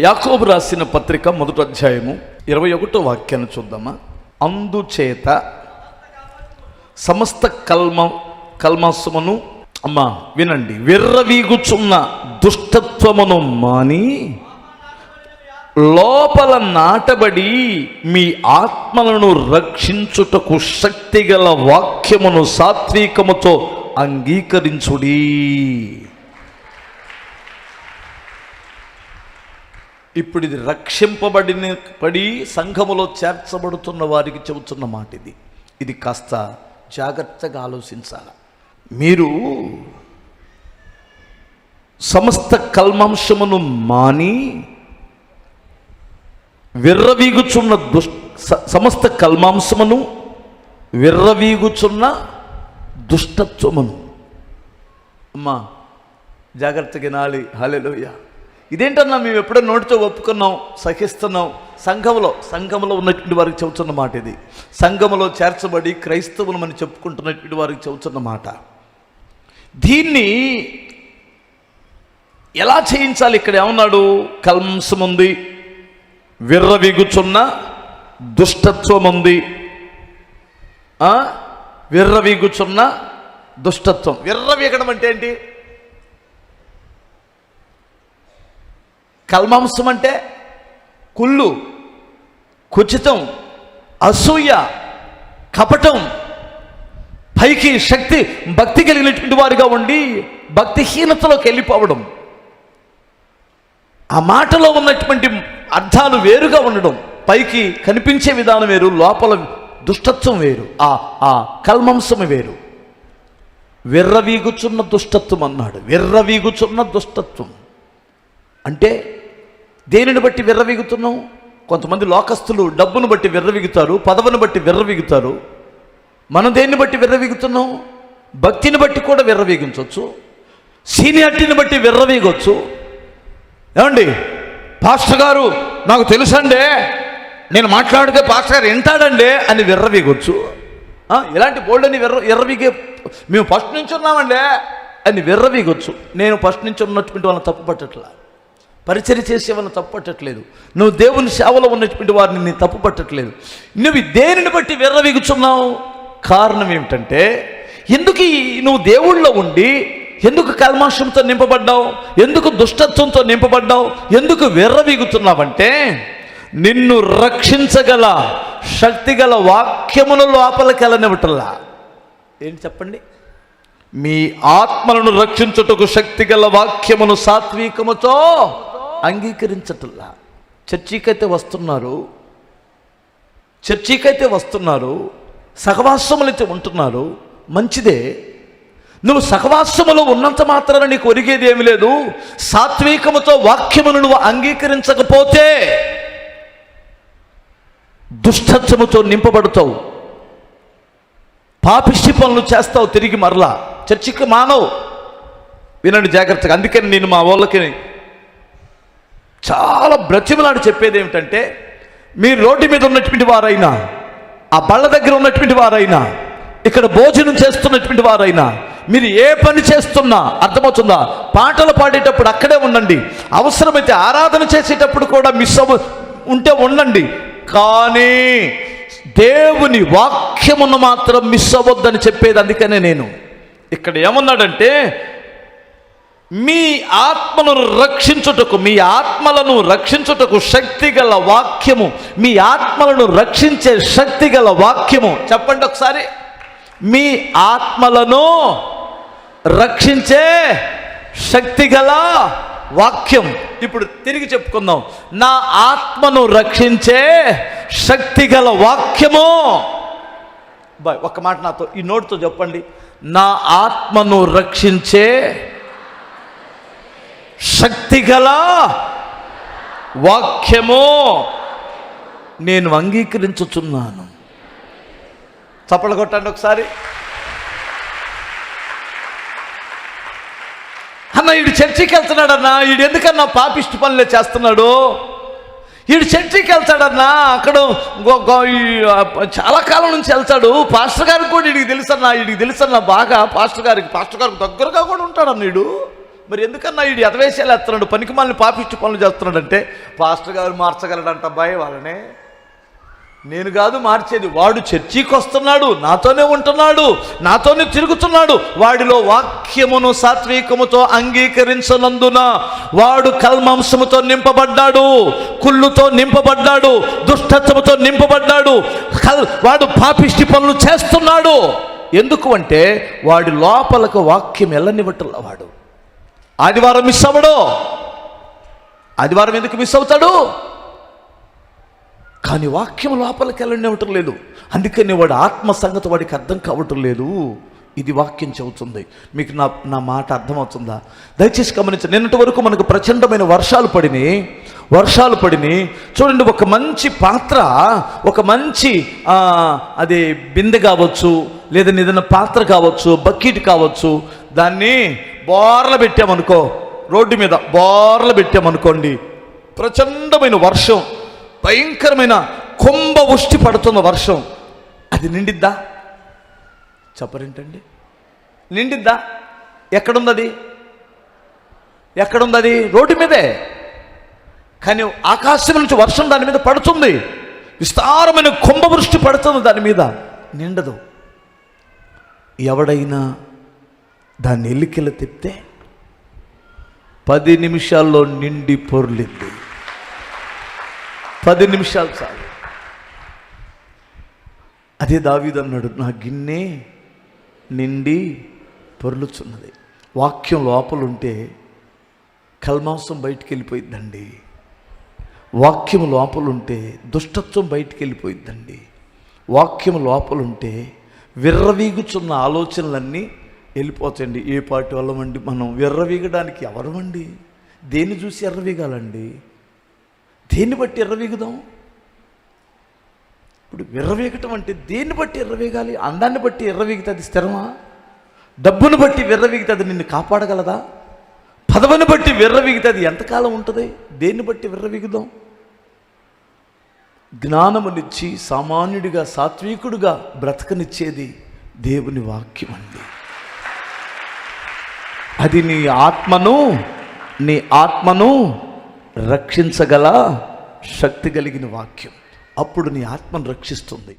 యాకోబు రాసిన పత్రిక మొదటి అధ్యాయము ఇరవై ఒకటో వాక్యాన్ని చూద్దామా? అందుచేత సమస్త కల్మ కల్మసమును అమ్మా వినండి విర్రవీగుచున్న దుష్టత్వమును మాని లోపల నాటబడి మీ ఆత్మలను రక్షించుటకు శక్తిగల వాక్యమును సాత్వికముతో అంగీకరించుడి. ఇప్పుడు ఇది రక్షింపబడిన పడి సంఘములో చేర్చబడుతున్న వారికి చెబుతున్న మాట ఇది ఇది కాస్త జాగ్రత్తగా ఆలోచించాలి. మీరు సమస్త కల్మాంశమును మాని విర్రవీగుచున్న దుష్ సమస్త కల్మాంశమును విర్రవీగుచున్న దుష్టత్వమును. అమ్మా జాగ్రత్తగా నాలి హలెలుయ ఇదేంటన్నా మేము ఎప్పుడో నోటితో ఒప్పుకున్నాం సహిస్తున్నాం. సంఘములో సంఘములో ఉన్నటువంటి వారికి చెబుతున్న మాట ఇది. సంఘములో చేర్చబడి క్రైస్తవులు చెప్పుకుంటున్నటువంటి వారికి చెబుతున్న మాట. దీన్ని ఎలా చేయించాలి? ఇక్కడ ఏమన్నాడు? కల్మసం ఉంది విర్రవీగుచున్న దుష్టత్వం ఉంది విర్రవీగుచున్న దుష్టత్వం. విర్రవీగడం అంటే ఏంటి? కల్మాంసం అంటే కుళ్ళు కుచితం అసూయ కపటం పైకి శక్తి భక్తి కలిగినటువంటి వారిగా ఉండి భక్తిహీనతలోకి వెళ్ళిపోవడం. ఆ మాటలో ఉన్నటువంటి అర్థాలు వేరుగా ఉండడం. పైకి కనిపించే విధానం వేరు లోపల దుష్టత్వం వేరు ఆ ఆ కల్మంసం వేరు. విర్రవీగుచున్న దుష్టత్వం అన్నాడు. విర్రవీగుచున్న దుష్టత్వం. అంటే దేనిని బట్టి విర్రవీగుతున్నాం కొంతమంది లోకస్తులు డబ్బును బట్టి విర్రవీగుతారు పదవిని బట్టి విర్రవీగుతారు. మనం దేన్ని బట్టి విర్రవీగుతున్నాం భక్తిని బట్టి కూడా విర్రవీగించవచ్చు. సీనియారిటీని బట్టి విర్రవీగొచ్చు. ఏమండి? పాస్టర్ గారు నాకు తెలుసండే నేను మాట్లాడితే పాస్టర్ గారు వింటాడండి అని విర్రవీగొచ్చు. ఇలాంటి బోల్డని విర్ర ఎర్రవీగే మేము ఫస్ట్ నుంచి ఉన్నామండి అని విర్రవీగొచ్చు. నేను ఫస్ట్ నుంచి ఉన్నటువంటి వాళ్ళని తప్పు పట్టట్లా పరిచయం చేసేవన్న తప్పట్టట్లేదు నువ్వు దేవుని సేవలో ఉన్నటువంటి వారిని నేను తప్పు పట్టట్లేదు. నువ్వు దేనిని బట్టి విర్రవీగుచున్నావు? కారణం ఏమిటంటే ఎందుకు నువ్వు దేవుళ్ళో ఉండి ఎందుకు కల్మాషంతో నింపబడ్డావు? ఎందుకు దుష్టత్వంతో నింపబడ్డావు? ఎందుకు విర్రవీగుతున్నావంటే నిన్ను రక్షించగల శక్తిగల వాక్యముల లోపలికెళ్ళనివ్వటల్లా ఏంటి చెప్పండి? మీ ఆత్మలను రక్షించుటకు శక్తిగల వాక్యమును సాత్వికముతో అంగీకరించటల్లా చర్చికైతే వస్తున్నారు చర్చికైతే వస్తున్నారు సహవాసములైతే ఉంటున్నారు మంచిదే. నువ్వు సహవాసములో ఉన్నంత మాత్రాన నీకు ఒరిగేది ఏమి లేదు. సాత్వికముతో వాక్యమును నువ్వు అంగీకరించకపోతే దుష్టత్వముతో నింపబడతావు. పాపిష్టి పనులు చేస్తావు తిరిగి మరలా. చర్చికి మానవు. వినండి జాగ్రత్తగా. అందుకని నేను మా వాళ్ళకి చాలా బ్రతిమలాడు చెప్పేది ఏమిటంటే మీరు రోడ్డు మీద ఉన్నటువంటి వారైనా ఆ బళ్ళ దగ్గర ఉన్నటువంటి వారైనా ఇక్కడ భోజనం చేస్తున్నటువంటి వారైనా మీరు ఏ పని చేస్తున్నా అర్థమవుతుందా? పాటలు పాడేటప్పుడు అక్కడే ఉండండి. అవసరమైతే ఆరాధన చేసేటప్పుడు కూడా మిస్ అవ్వ ఉంటే ఉండండి. కానీ దేవుని వాక్యమును మాత్రం మిస్ అవ్వద్దని చెప్పేది అందుకనే నేను. ఇక్కడ ఏమన్నాడంటే మీ ఆత్మలను రక్షించుటకు మీ ఆత్మలను రక్షించుటకు శక్తి గల వాక్యము మీ ఆత్మలను రక్షించే శక్తి గల వాక్యము. చెప్పండి ఒకసారి. మీ ఆత్మలను రక్షించే శక్తి గల వాక్యం. ఇప్పుడు తిరిగి చెప్పుకుందాం. నా ఆత్మను రక్షించే శక్తి గల వాక్యము. బాయ్ ఒక్క మాట నాతో ఈ నోట్తో చెప్పండి. నా ఆత్మను రక్షించే శక్తిగల వాక్యము నేను అంగీకరించుచున్నాను. చప్పలు కొట్టండి ఒకసారి. అన్న ఈడు చర్చికి వెళ్తున్నాడన్నా ఈడు ఎందుకన్నా పాపిష్టి పనులే చేస్తున్నాడు? ఈడు చర్చికి వెళ్తాడన్నా అక్కడ గో- ఈ, చాలా కాలం నుంచి వెళ్తాడు. పాస్టర్ గారికి కూడా ఈడికి తెలుసన్నా ఈడికి తెలుసన్నా బాగా పాస్టర్ గారికి పాస్టర్ గారికి దగ్గరగా కూడా ఉంటాడన్న వీడు మరి ఎందుకన్నా వీడు ఎదవేశాలు ఎత్తున్నాడు పనికి మనల్ని పాపిష్టి పనులు చేస్తున్నాడంటే పాస్టర్ గారు మార్చగలడంట అబ్బాయి వాళ్ళనే. నేను కాదు మార్చేది. వాడు చర్చికి వస్తున్నాడు నాతోనే ఉంటున్నాడు నాతోనే తిరుగుతున్నాడు. వాడిలో వాక్యమును సాత్వికముతో అంగీకరించనందున వాడు కల్మాంసముతో నింపబడ్డాడు కుళ్ళుతో నింపబడ్డాడు దుష్టత్వముతో నింపబడ్డాడు కల్ వాడు పాపిష్టి పనులు చేస్తున్నాడు. ఎందుకు అంటే వాడి లోపలకు వాక్యం ఎల్లనివ్వటంలో వాడు ఆదివారం మిస్ అవ్వడు. ఆదివారం ఎందుకు మిస్ అవుతాడు? కానీ వాక్యం లోపలికి వెళ్ళనివ్వటం లేదు. అందుకని వాడి ఆత్మ సంగతి వాడికి అర్థం కావటం లేదు. ఇది వాక్యం చెబుతుంది. మీకు నా నా మాట అర్థమవుతుందా? దయచేసి గమనించండి. నిన్నటి వరకు మనకు ప్రచండమైన వర్షాలు పడినాయి. వర్షాలు పడినాయి. చూడండి ఒక మంచి పాత్ర ఒక మంచి అది బిందె కావచ్చు లేదా ఏదైనా పాత్ర కావచ్చు బకెట్ కావచ్చు దాన్ని బోర్లు పెట్టామనుకో రోడ్డు మీద బోర్లు పెట్టామనుకోండి ప్రచండమైన వర్షం భయంకరమైన కుంభ ఉష్టి పడుతున్న వర్షం అది నిండిద్దా? చెప్పరేంటండి. నిండిద్దా? ఎక్కడుంది అది అది రోడ్డు మీదే. కానీ ఆకాశం నుంచి వర్షం దాని మీద పడుతుంది. విస్తారమైన కుంభవృష్టి పడుతుంది దాని మీద. నిండదు. ఎవడైనా దాన్ని ఎల్లికెళ్ళ తిప్పితే పది నిమిషాల్లో నిండి పొర్లింది. పది నిమిషాలు చాలు. అదే దావీదు అన్నాడు నా గిన్నె నిండి పొర్లుచున్నది. వాక్యం లోపలుంటే కల్మాంసం బయటికి వెళ్ళిపోయిద్దండి వాక్యం లోపలుంటే దుష్టత్వం బయటికి వెళ్ళిపోయిద్దండి వాక్యం లోపలుంటే విర్రవీగుచున్న ఆలోచనలన్నీ వెళ్ళిపోతాయండి ఏ పార్టీ వాళ్ళమండి? మనం ఎర్రవీగడానికి ఎవరమండి? దేన్ని చూసి ఎర్రవీగాలండి? దేన్ని బట్టి ఎర్రవీగుదాం? ఇప్పుడు విర్రవీగటం అంటే దేన్ని బట్టి ఎర్రవీగాలి? అందాన్ని బట్టి ఎర్రవీగితే అది స్థిరమా? డబ్బును బట్టి విర్రవీగితే అది నిన్ను కాపాడగలదా? పదవిని బట్టి విర్రవీగితే అది ఎంతకాలం ఉంటుంది? దేన్ని బట్టి విర్రవీగుదాం? జ్ఞానమునిచ్చి సామాన్యుడిగా సాత్వికుడిగా బ్రతకనిచ్చేది దేవుని వాక్యం అండి అది నీ ఆత్మను నీ ఆత్మను రక్షించగల శక్తి కలిగిన వాక్యం. అప్పుడు నీ ఆత్మను రక్షిస్తుంది.